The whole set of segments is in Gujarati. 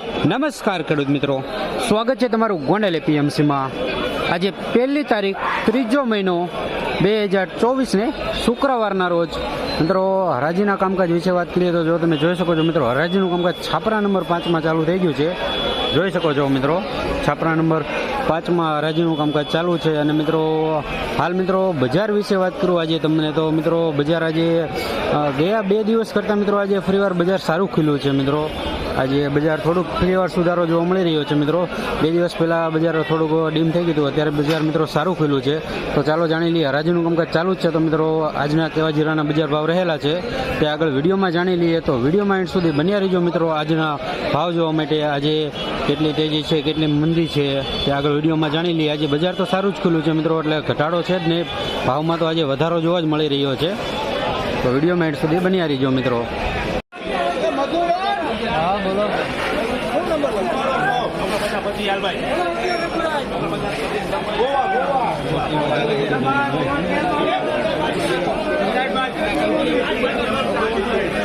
નમસ્કાર ખેડૂત મિત્રો. સ્વાગત છે તમારું ગોંડલ એપીએમસીમાં. આજે પહેલી તારીખ, ત્રીજો મહિનો બે હજાર ચોવીસને શુક્રવારના રોજ. મિત્રો, હરાજીના કામકાજ વિશે વાત કરીએ તો જો તમે જોઈ શકો છો મિત્રો, હરાજીનું કામકાજ છાપરા નંબર પાંચમાં ચાલુ થઈ ગયું છે. જોઈ શકો છો મિત્રો, છાપરા નંબર પાંચમાં હરાજીનું કામકાજ ચાલુ છે અને મિત્રો, હાલ મિત્રો, બજાર વિશે વાત કરું આજે તમને તો મિત્રો, બજાર આજે ગયા બે દિવસ કરતાં મિત્રો આજે ફરીવાર બજાર સારું ખીલ્યું છે મિત્રો. આજે બજાર થોડુંક ફરીવાર સુધારો જોવા મળી રહ્યો છે મિત્રો. બે દિવસ પહેલાં બજાર થોડુંક ડીમ થઈ ગયું હતું, અત્યારે બજાર મિત્રો સારું ખુલ્યું છે. તો ચાલો જાણી લઈએ હરાજીનું કામકાજ ચાલુ જ છે તો મિત્રો આજના કેવા જીરાના બજાર ભાવ રહેલા છે તે આગળ વિડીયોમાં જાણી લઈએ. તો વિડીયોમાં એન્ડ સુધી બન્યા રહીજો મિત્રો આજના ભાવ જોવા માટે. આજે કેટલી તેજી છે, કેટલી મંદી છે તે આગળ વિડીયોમાં જાણી લઈએ. આજે બજાર તો સારું જ ખુલ્લું છે મિત્રો, એટલે ઘટાડો છે જ નહીં ભાવમાં તો આજે વધારો જોવા જ મળી રહ્યો છે. તો વિડીયોમાં એન્ડ સુધી બન્યા રહીજો મિત્રો.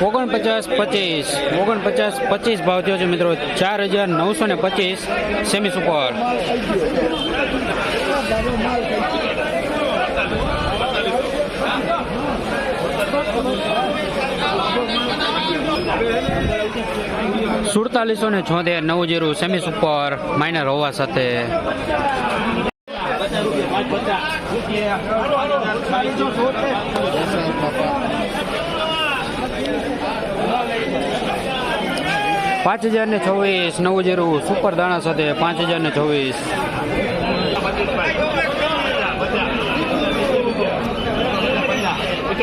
ઓગણપચાસ પચીસ ઓગણપચાસ પચીસ ભાવ થયો છે મિત્રો ચાર હજાર નવસો ને પચીસ સેમી સુપર. સુડતાલીસો ને છોતેર, નવ જીરો સેમી સુપર માઇનર હોવા સાથે. પાંચ હજાર ને છવ્વીસ, નવ જીરો, સુપર દાણા સાથે પાંચ હજાર ને ચોવીસ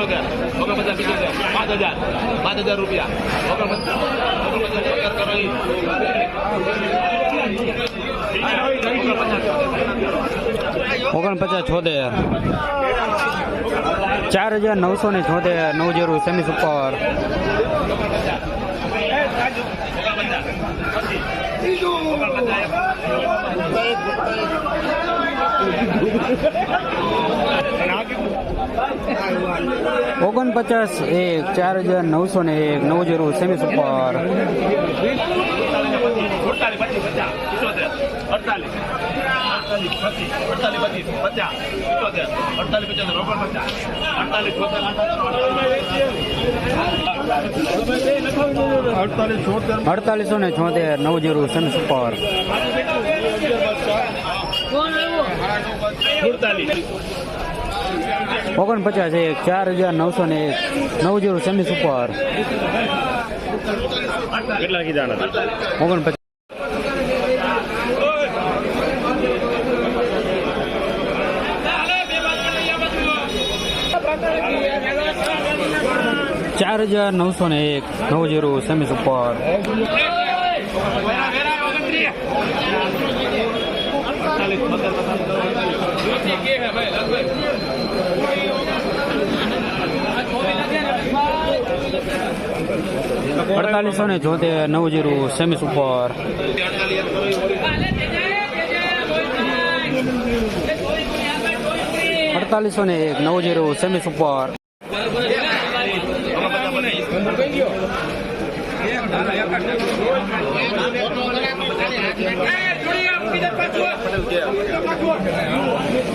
પિચોતેર ઓગણપચાસ પિચોતેર પાંચ હજાર. પાંચ હજાર રૂપિયા. ઓગણપચાસ. છોતેર. ચાર હજાર નવસો ને છોતેર નવ જેરું સેમી સુપર. ઓગણપચાસ એક, ચાર હજાર નવસો ને એક, નવ જીરો સેમી સુપર. અડતાલીસો ને છોતેર, નવ જીરો સેમી સુપર. સુડતાલીસ ઓગણપચાસ એક ચાર હજાર નવસો ને એક નવ જીરો સેમી સુપર કેટલા કીધા ઓગણપચાસ. ચાર હજાર નવસો ને એક નવ જીરો સેમી સુપર અડતાલીસો ને જોતેર નવ જીરો સેમી સુપર અડતાલીસો ને એક નવ જીરો સેમી સુપર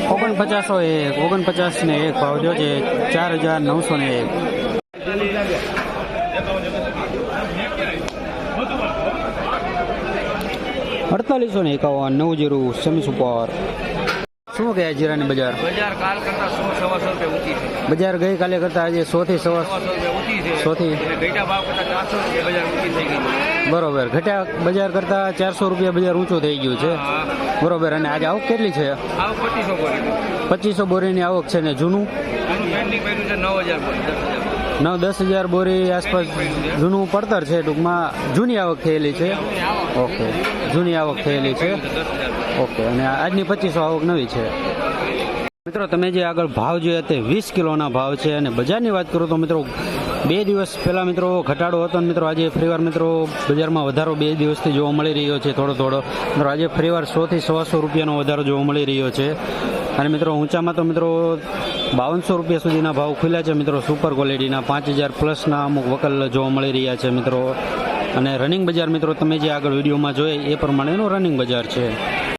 ઓગણપચાસો એક ઓગણપચાસ ને એક ભાવ જો છે ચાર હજાર નવસો ને એક. અડતાલીસો ને એકાવન નવ જીરો સેમી સુપર શું કહે જીરાની બજાર? બજાર કાલ કરતા સો સવાસો રૂપિયા ઊંચી છે. બજાર ગઈકાલે કરતા આજે સો થી સવા સો રૂપિયા ઊંચી છે. સો થી અને ભાવ કરતા ચારસો રૂપિયા બજાર ઊંચી થઈ ગઈ બરોબર. ઘટ્યા બજાર કરતા ચારસો રૂપિયા બજાર ઊંચું થઈ ગયું છે. બરોબર. અને આજે આવક કેટલી છે? પચીસો બોરીની. આવક છે ને જૂનું? નવ દસ હજાર બોરી. આસપાસ જૂનું પડતર છે ટૂંકમાં. જૂની આવક થયેલી છે? ઓકે. જૂની આવક થયેલી છે? ઓકે. અને આજની પચીસો આવક નવી છે. મિત્રો તમે જે આગળ ભાવ જોયા તે વીસ કિલોના ભાવ છે અને બજારની વાત કરું તો મિત્રો બે દિવસ પહેલા મિત્રો ઘટાડો હતો અને મિત્રો, આજે ફરીવાર મિત્રો બજારમાં વધારો બે દિવસથી જોવા મળી રહ્યો છે થોડો થોડો. મિત્રો, આજે ફરીવાર સોથી સવાસો રૂપિયાનો વધારો જોવા મળી રહ્યો છે. અને મિત્રો, ઊંચામાં તો મિત્રો બાવનસો રૂપિયા સુધીના ભાવ ખુલ્યા છે. મિત્રો સુપર ક્વોલિટીના પાંચ હજાર પ્લસના અમુક વકલ જોવા મળી રહ્યા છે મિત્રો. અને રનિંગ બજાર મિત્રો, તમે જે આગળ વિડીયોમાં જોઈએ એ પ્રમાણેનું રનિંગ બજાર છે.